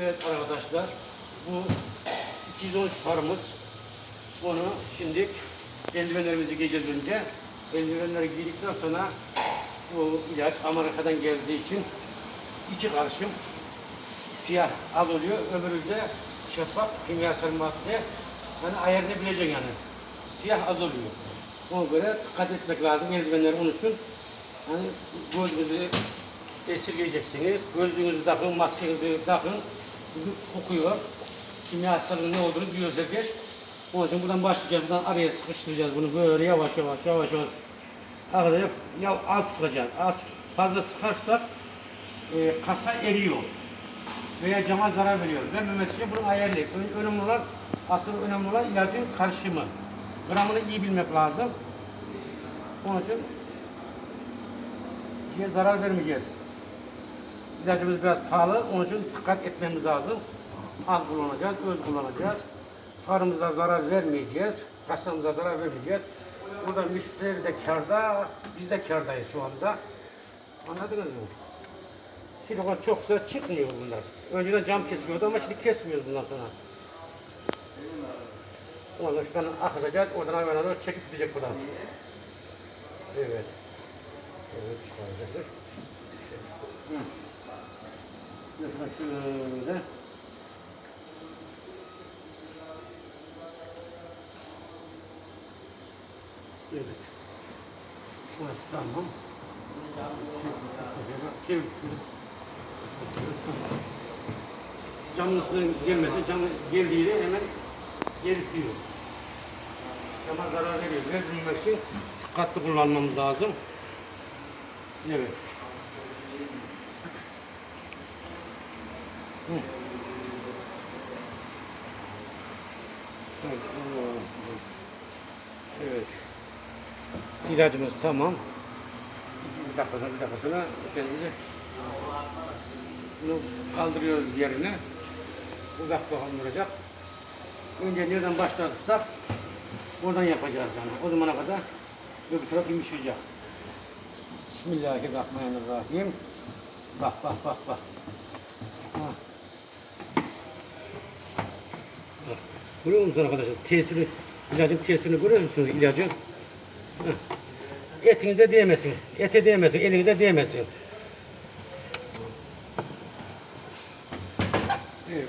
Evet arkadaşlar, bu 213 parımız. Onu şimdi eldivenlerimizi giyeceğiz önce. Eldivenleri giydikten sonra bu ilaç Amerika'dan geldiği için iki karışım siyah az oluyor, öbürü de şeffaf kimyasal madde. Yani ayarını yani. Siyah az oluyor. Ona göre dikkat etmek lazım eldivenler onun için. Hani gözünüzü esirgeyeceksiniz. Gözlüğünüzü takın, maskenizi takın. Kokuyor. Kimyasalın ne olduğunu biliyoruz herkes. Onun için buradan başlayacağız. Buradan araya sıkıştıracağız bunu böyle yavaş yavaş yavaş yavaş. Arkadaşlar ya az sıkacağız. Az fazla sıkarsak e, kasa eriyor. Veya cama zarar veriyor. Vermemesi için bunun ayarlı. Ön- Önemli olan, asıl önemli olan ilacın karışımı. Gramını iyi bilmek lazım. Onun için şeye zarar vermeyeceğiz. İlacımız biraz pahalı, onun için dikkat etmemiz lazım. Az kullanacağız, öz kullanacağız. Karımıza zarar vermeyeceğiz, kasamıza zarar vermeyeceğiz. Burada müşteri de karda, biz de kardayız şu anda. Anladınız mı? Silikon çoksa çıkmıyor bunlar. Önceden cam kesiyordu ama şimdi kesmiyoruz bundan sonra. Ondan şuradan akıtacağız, oradan hayvana doğru çekip gidecek buradan. Evet. Evet, çıkaracaklar. Hı. Mesela şöyle. Evet. Burası tamam. Çevir, çevir şöyle. Camın üstüne gelmesin, camın geldiği yere hemen geritiyor. Cama zarar veriyor. Vermemek için dikkatli kullanmamız lazım. Evet. Evet. Evet. İlacımız tamam. Bir dakika sonra, bir dakika sonra kendimizi bunu kaldırıyoruz yerine. Uzakta kalındıracak. Önce nereden başlarsak oradan yapacağız yani. O zamana kadar öbür taraf yumuşayacak. Bismillahirrahmanirrahim. Bak bak bak bak. Ha. Görüyor musunuz arkadaşlar? Tesiri, ilacın tesirini görüyor musunuz ilacın? Heh. Etinize değmesin. Ete değmesin, elinize değmesin. Evet.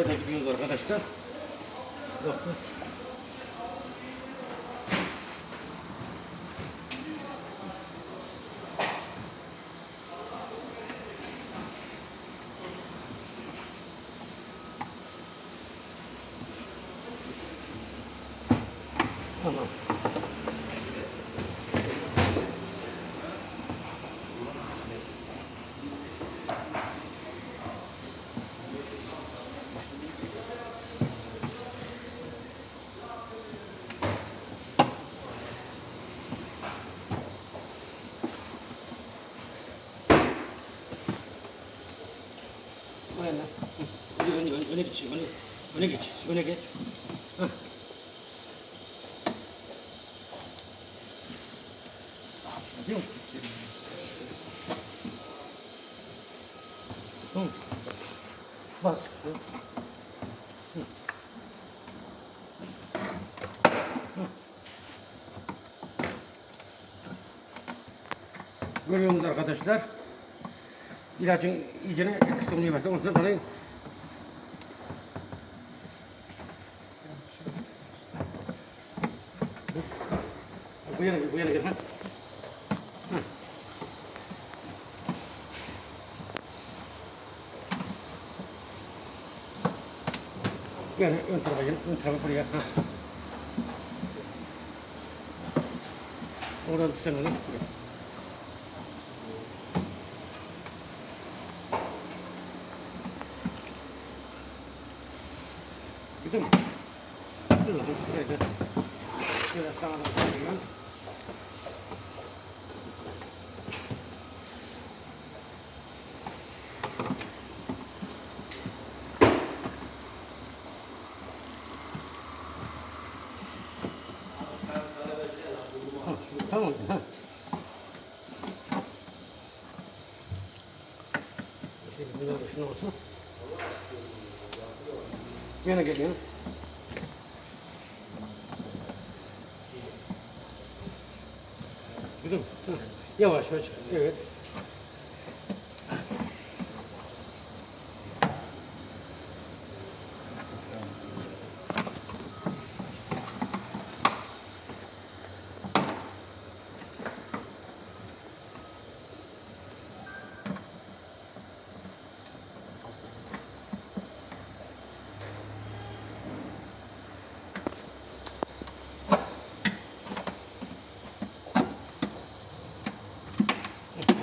Buraya da gidiyoruz arkadaşlar. Burası. Tamam. O yana. Hı. Öne, öne, öne, öne geç. Öne, öne geç. Öne geç. Hah. Yapıyor musun? Hı. Bas. Hı. Hı. Hı. Görüyor musunuz arkadaşlar? İlacın iyicene etkisi olmuyor mesela. Ondan dolayı bu yana gel, bu yana gel. Ha. Ön tarafa gel, ön tarafa buraya. Ha. Oradan. Gel. Değil mi? Dur bakayım. Şöyle. Şöyle sana da koyuyoruz. Ha, Tamam. Ha. Da şunu olsun. Yana gel yana. Güzel mi? Hı. Yavaş yavaş. Evet.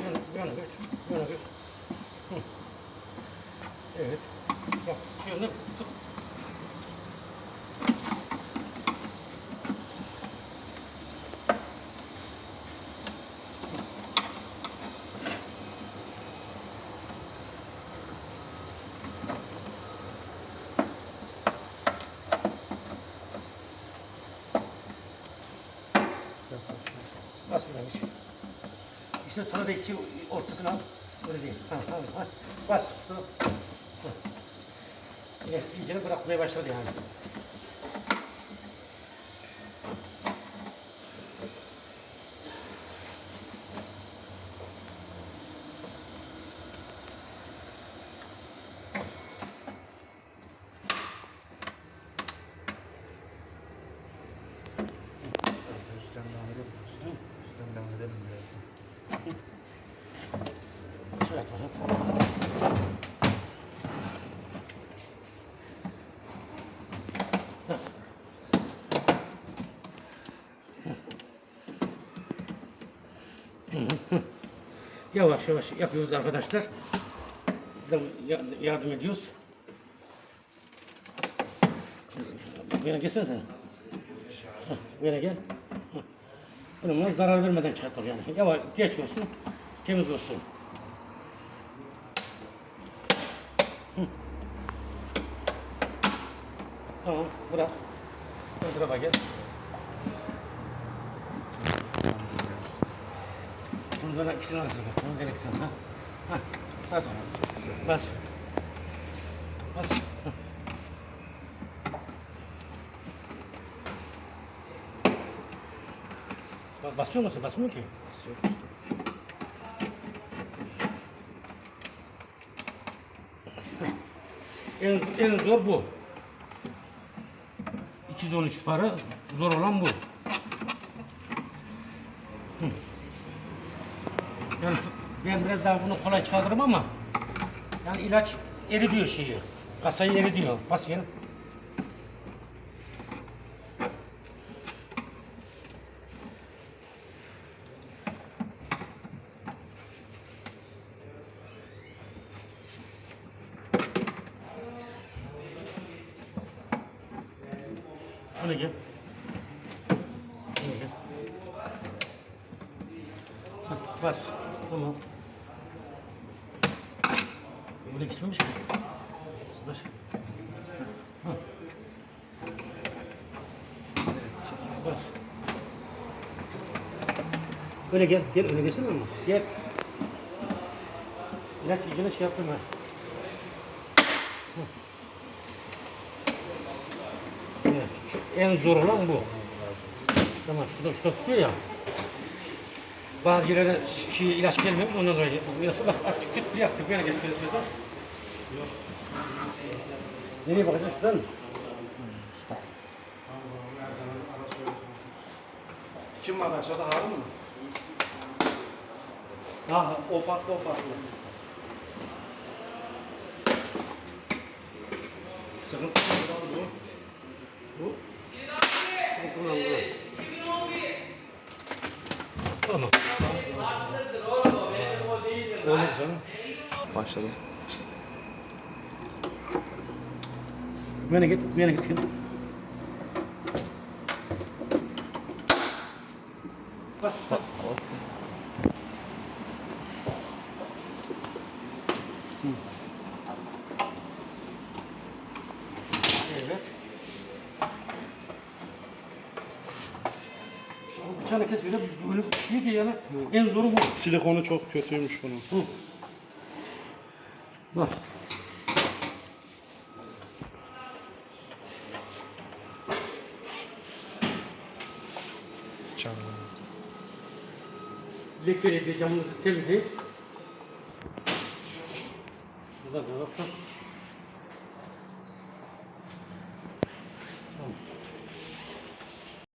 Yana, yana geç. Yana geç. Hı. Evet. Bak sıkıyorsun değil mi? Sık. Nasıl vermiş? İşte tane de iki ortasını al. Öyle değil. Ha, ha, ha. Bas. Su. Hı. Evet, iyice bırakmaya başladı Yavaş yavaş yapıyoruz arkadaşlar. Ya- Yardım ediyoruz. Böyle gelsene Böyle gel. Bununla zarar vermeden çarpmak yani. Yavaş geç olsun, temiz olsun. Tamam, bırak. Bu tarafa gel. Bundan ikisini arasına bak. Bundan ikisini. Ha. Ha. Bas. Bas. Bas. Ha. Ba- Basıyor musun? Basmıyor ki. Usta. En, en zor bu. 213 farı zor olan bu. Hı. Yani ben biraz daha bunu kolay çaldırırım ama yani ilaç eridiyor şeyi. Kasayı eridiyor. Bas yani. Öyle gel. Öyle gel. Hah, Bas. Tamam. Öyle gitmemiş ki. Dur. Bas. Öyle gel. Gel öyle gelsene ama. Gel. İlaç iyicene şey yaptım ben. Evet, en zor olan bu. Tamam, şurada şurada tutuyor ya. Bazı yerlere şey, ilaç gelmemiş, ondan dolayı. Yoksa bak, küt bir yaptık, böyle geçiyor şurada. Nereye bakacağız, şuradan mı? Kim var aşağıda Harun mu? Ha o farklı o farklı. Sıkıntı abi bu. Bu. Sıkıntılı olan bu. Tamam. Olur canım. Başladım. Bu yana git, bu yana git. Bak, bak. Bastım. Evet. Şu bıçağını kes öyle böyle bir şey ki yani en zoru bu. Silikonu çok kötüymüş bunun. Hı. Bak. Canım. Lekeli bir camımızı temizleyip Burada da bak.